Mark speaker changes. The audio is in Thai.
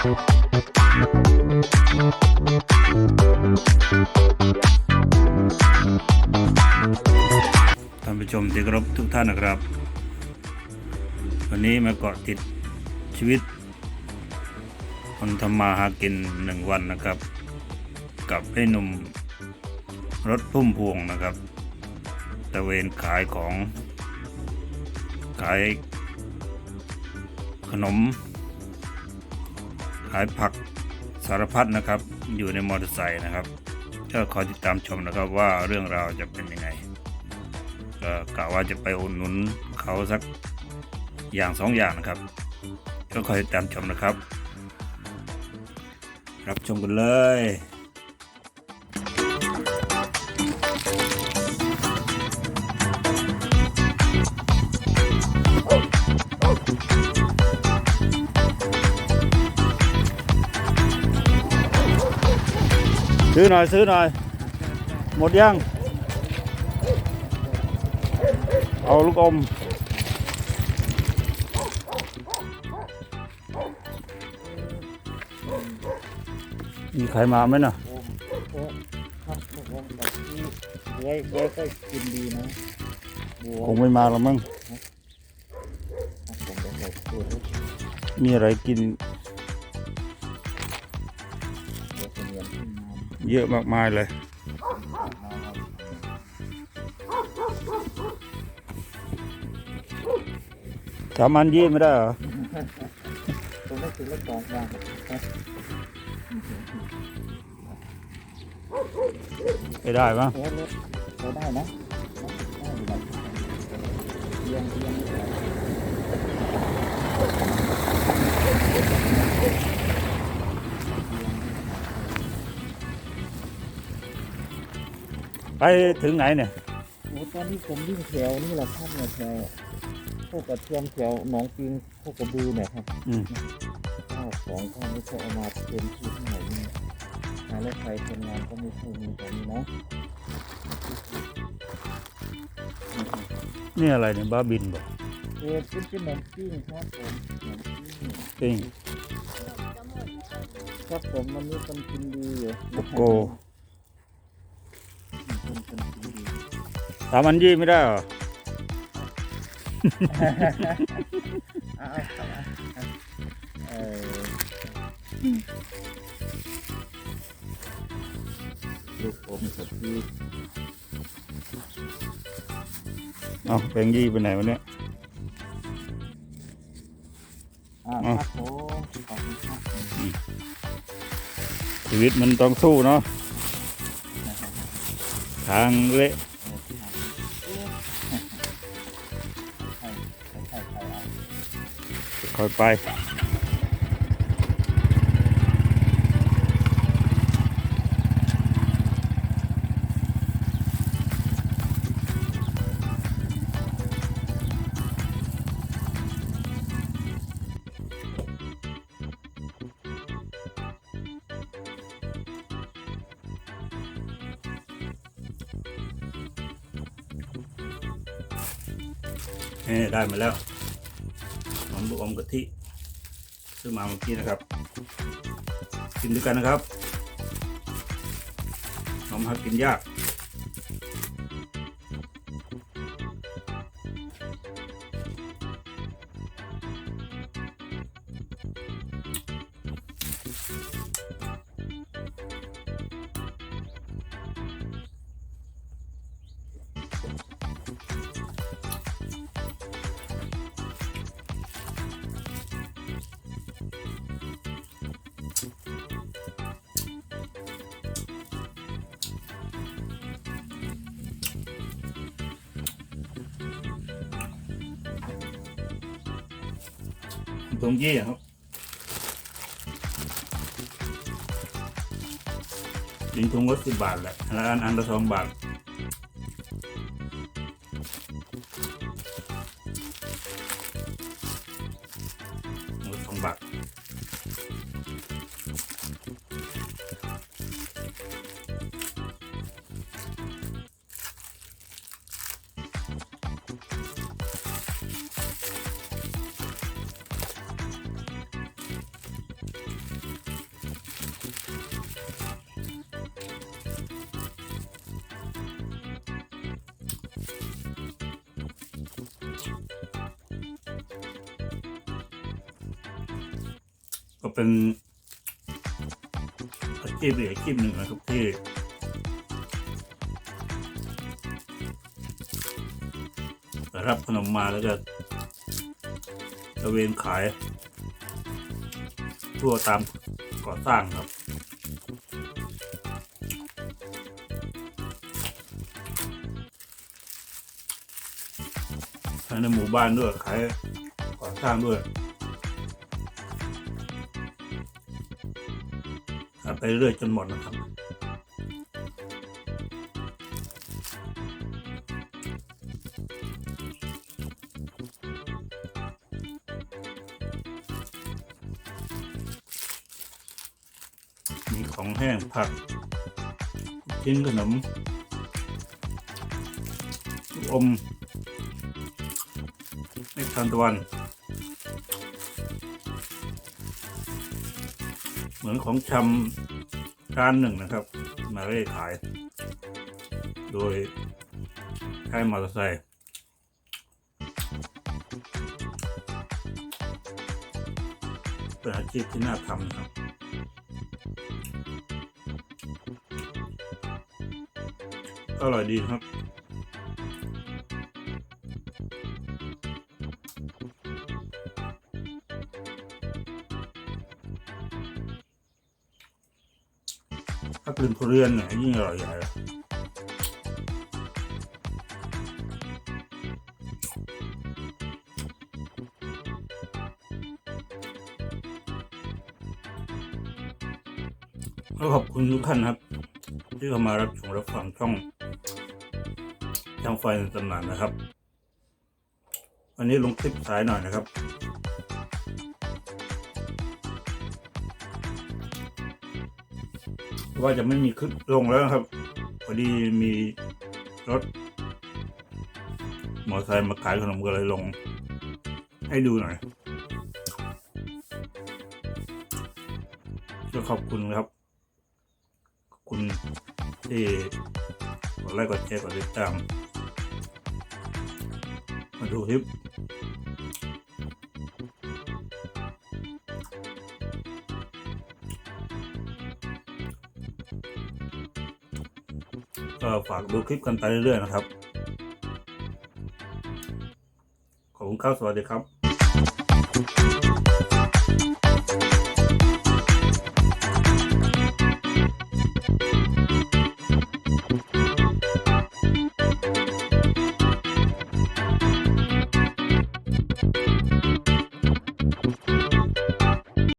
Speaker 1: ท่านผู้ชมที่เคารพทุกท่านนะครับ วันนี้มาเกาะติดชีวิต คนทำมาหากินหนึ่งวันนะครับ กับไอ้หนุ่มรถพุ่มพวงนะครับตะเวนขายของ ขายขนม ขายผักสารพัดนะครับ อยู่ในมอเตอร์ไซค์นะครับก็ขอติดตามชมนะครับว่าเรื่องราวจะเป็นยังไงก็กะว่าจะไปอุดหนุนเขาสักอย่างสองอย่างนะครับ ก็คอยติดตามชมนะครับ รับชมกันเลย ซื้อหน่อยซื้อหน่อย หมดยัง เอาลูกอม มีใครมาไหมน่ะ
Speaker 2: โอ้ครับผมแบบที่ไว้ไว้ก็กินดีนะบัว
Speaker 1: คงไม่มาแล้วมั้ง
Speaker 2: ผมจะใส่ตัว
Speaker 1: มีอะไรกิน
Speaker 2: เย
Speaker 1: อะมากมายเลย สามันยี่ไม่ได้เหรอ
Speaker 2: ตัวไม่ถึงแล้วกองว่าง
Speaker 1: ไม่ได้มั้ง
Speaker 2: เอ๊ะรถเราได้นะได้อยู่นะ
Speaker 1: ไปถึงไหนเนี่ย
Speaker 2: โอ้ตอนนี้ผมวิ่งแถวนี่แหละครับเนี่ยแถวพวกกระเทียมแถวหนองปิงพวกกระบือเนี่ยครับ
Speaker 1: อืม
Speaker 2: ข้าวของข้าวนี่ก็เอามาเต็มที่ที่ไหนนี่หารถไฟคนงานก็ไม่ค่อยมีตอนนี้เนาะ
Speaker 1: นี่อะไรเนี่ยบ้าบินบอก
Speaker 2: เออเป็นขนมปิ้งครับผมขนมปิ้ง
Speaker 1: ปิ้ง
Speaker 2: ครับผมวันนี้คนกินดีอยู่
Speaker 1: โกโก้
Speaker 2: คนคนกินดี
Speaker 1: สามันยี่ไม่ได้เหรอ
Speaker 2: เอาเอาเอาเอาเออลูกผมกับพี่
Speaker 1: เอาแบงค์ยี่ไปไหนวะเนี่ย
Speaker 2: อ่า
Speaker 1: เอา
Speaker 2: ครับผมขอบคุณครับ
Speaker 1: ชีวิตมันต้องสู้เนาะ ทางเละ
Speaker 2: ใช่ใช่ใช่ใช่เอา
Speaker 1: คอยไป นี่ได้มาแล้วขนมลูกอมกะทิซื้อมาเมื่อกี้นะครับ กินด้วยกันนะครับขนมหากินยาก ตรงยี่ครับ ยิงทุงก็สิบบาทแหละแล้วอันอันละสองบาท ก็เป็นอาชีพอีกอาชีพหนึ่งนะครับที่รับขนมมาแล้วก็ตะเวนขาย ทั่วตามก่อสร้างครับ ในหมู่บ้านด้วยขายก่อสร้างด้วย ไปเรื่อยจนหมดนะครับมีของแห้งผักชิ้นขนมอมเม็ดทานตะวัน เหมือนของชำ ร้านหนึ่งนะครับ มาเร่ขาย โดยใช้มอเตอร์ไซค์เป็นอาชีพที่น่าทำนะครับอร่อยดีครับ ถ้าเป็นทุเรียนเนี่ยยิ่งอร่อยใหญ่เลยก็ขอบคุณทุกท่านครับ ที่เข้ามารับชมรับฟังช่องช่างไฟในตำนานนะครับ วันนี้ลงคลิปสายหน่อยนะครับ ว่าจะไม่มีคลิปลงแล้วครับ พอดีมีรถมอเตอร์ไซค์มาขายขนมก็เลยลง ให้ดูหน่อยก็ขอบคุณครับขอบคุณที่กดไลค์กดแชร์กดติดตาม มาดูคลิป ก็ฝากดูคลิปกันไปเรื่อยๆนะครับ ขอบคุณครับสวัสดีครับ